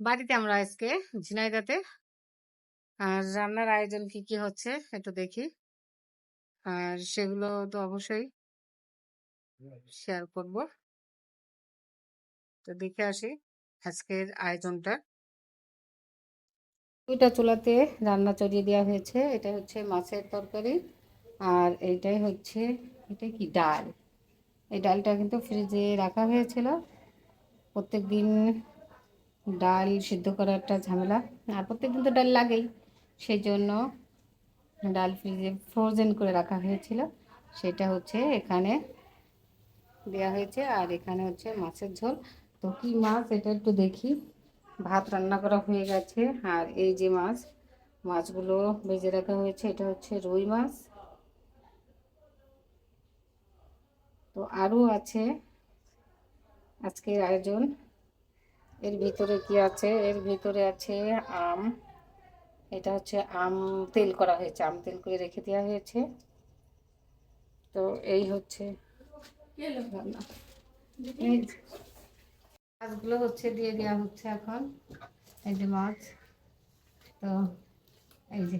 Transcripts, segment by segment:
বাড়িতে আমরা আজকে ঝিনাইদহতে আর রান্নার আয়োজন কি কি হচ্ছে একটু দেখি। আর সেগুলো তো অবশ্যই শেয়ার করব। তো দেখে আসি আজকের আয়োজনটা। দুইটা চুলাতে রান্না চড়িয়ে দেওয়া হয়েছে। এটা হচ্ছে মাছের তরকারি আর এইটাই হচ্ছে, এটা কি ডাল? এই ডালটা কিন্তু ফ্রিজে রাখা হয়েছিল। প্রত্যেক দিন ডাল সিদ্ধ করা একটা ঝামেলা। আর প্রত্যেকদিন তো ডাল লাগেই। সেই জন্য ডাল ফ্রিজে ফ্রোজেন করে রাখা হয়েছিল। সেটা হচ্ছে এখানে দেওয়া হয়েছে। আর এখানে হচ্ছে মাছের ঝোল। তো কী মাছ? এটা একটু দেখি। ভাত রান্না করা হয়ে গেছে। আর এই যে মাছ, মাছগুলো ভেজে রাখা হয়েছে। এটা হচ্ছে রুই মাছ। তো আরও আছে আজকের আয়োজন। এর ভিতরে কি আছে? এর ভিতরে আছে আম। এটা হচ্ছে আম তেল করা হয়েছে, আম তেল করে রেখে দেওয়া হয়েছে। তো এই হচ্ছে মাছগুলো হচ্ছে দিয়ে দেওয়া হচ্ছে এখন। এই যে মাছ। তো এই যে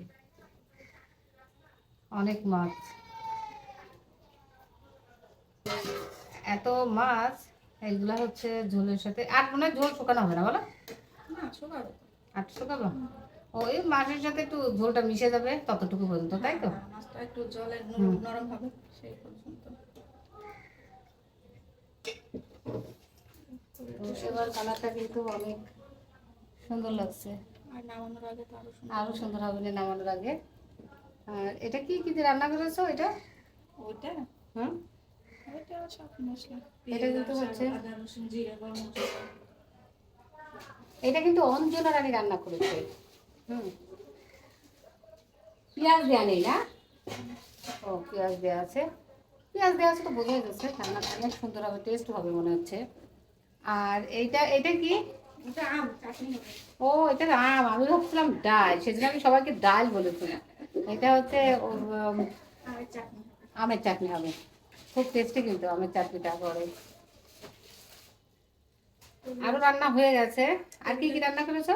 অনেক মাছ। এত মাছ এইগুলা হচ্ছে ঝোলের সাথে আর মনে হয় ঝোল শুকানো হবে না বলো? আর শুকাবো? ওই মাছের সাথে একটু ঝোলটা মিশে যাবে ততটুকু পর্যন্ত তাই তো? হ্যাঁ, মাছটা একটু জলে নরম হবে সেই পর্যন্ত। এবার কালারটা কিন্তু অনেক সুন্দর লাগছে। আর নামানোর আগে তো আরও সুন্দর হবে। না নামানোর আগে। আর এটা কি কি দিয়ে রান্না করেছ এটা? ওইটা? হুম? মশলা এটা কিন্তু হচ্ছে এটা কিন্তু অঞ্জনা রানী রান্না করেছে। হুম। পেঁয়াজ দেওয়া নেই না? ও পেঁয়াজ দেওয়া আছে। পেঁয়াজ দেওয়া আছে তো বোঝাই যাচ্ছে রান্নাটা অনেক সুন্দর হবে টেস্ট হবে মনে হচ্ছে। আর এইটা এটা কি? আম ও এটা আম আমি ভাবছিলাম ডাল সেজন্য আমি সবাইকে ডাল বলেছিলাম। এটা হচ্ছে আমের চাটনি হবে। খুব টেস্টি কিন্তু আমের চাটনিটা করে। আরও রান্না হয়ে গেছে। আর কি কি রান্না করেছ?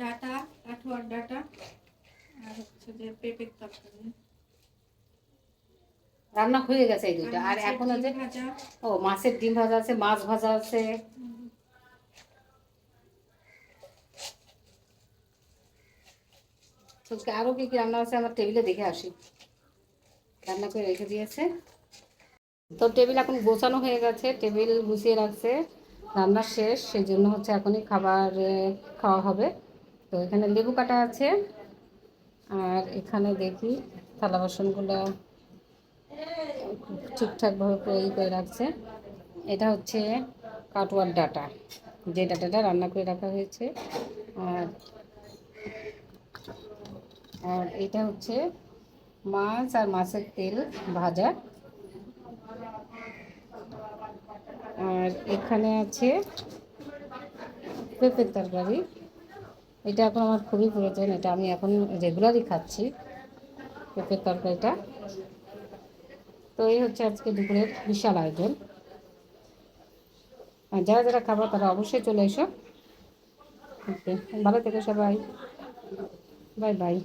ডাটা কাঠুয়ার ডাটা আর হচ্ছে যে পেঁপের তরকারি। রান্না হয়ে গেছে এই দুটো। আর এখন ভাজা। ও মাছের ডিম ভাজা আছে মাছ ভাজা আছে। আরও কি কি রান্না আছে? আমার টেবিলে দেখে আসি। রান্না করে রেখে দিয়েছে। তো টেবিল এখন গোছানো হয়ে গেছে টেবিল গুছিয়ে রাখছে, রান্না শেষ সেই জন্য হচ্ছে এখনই খাবার খাওয়া হবে। তো এখানে লেবু কাটা আছে, আর এখানে দেখি থালা বাসনগুলো ঠিকঠাকভাবে তৈরি করে রাখছে। এটা হচ্ছে কাটোয়ার ডাটা, যে ডাটাটা রান্না করে রাখা হয়েছে। আর আর এটা হচ্ছে মাছ আর মাছের তেল ভাজা। আর এখানে আছে পেঁপের তরকারি। এটা এখন আমার খুবই প্রয়োজন, এটা আমি এখন রেগুলারই খাচ্ছি পেঁপের তরকারিটা। তো এই হচ্ছে আজকে দুপুরের বিশাল আয়োজন। আর যারা যারা খাবার তারা অবশ্যই চলে এসো। ওকে, ভালো থেকো সবাই। Bye bye.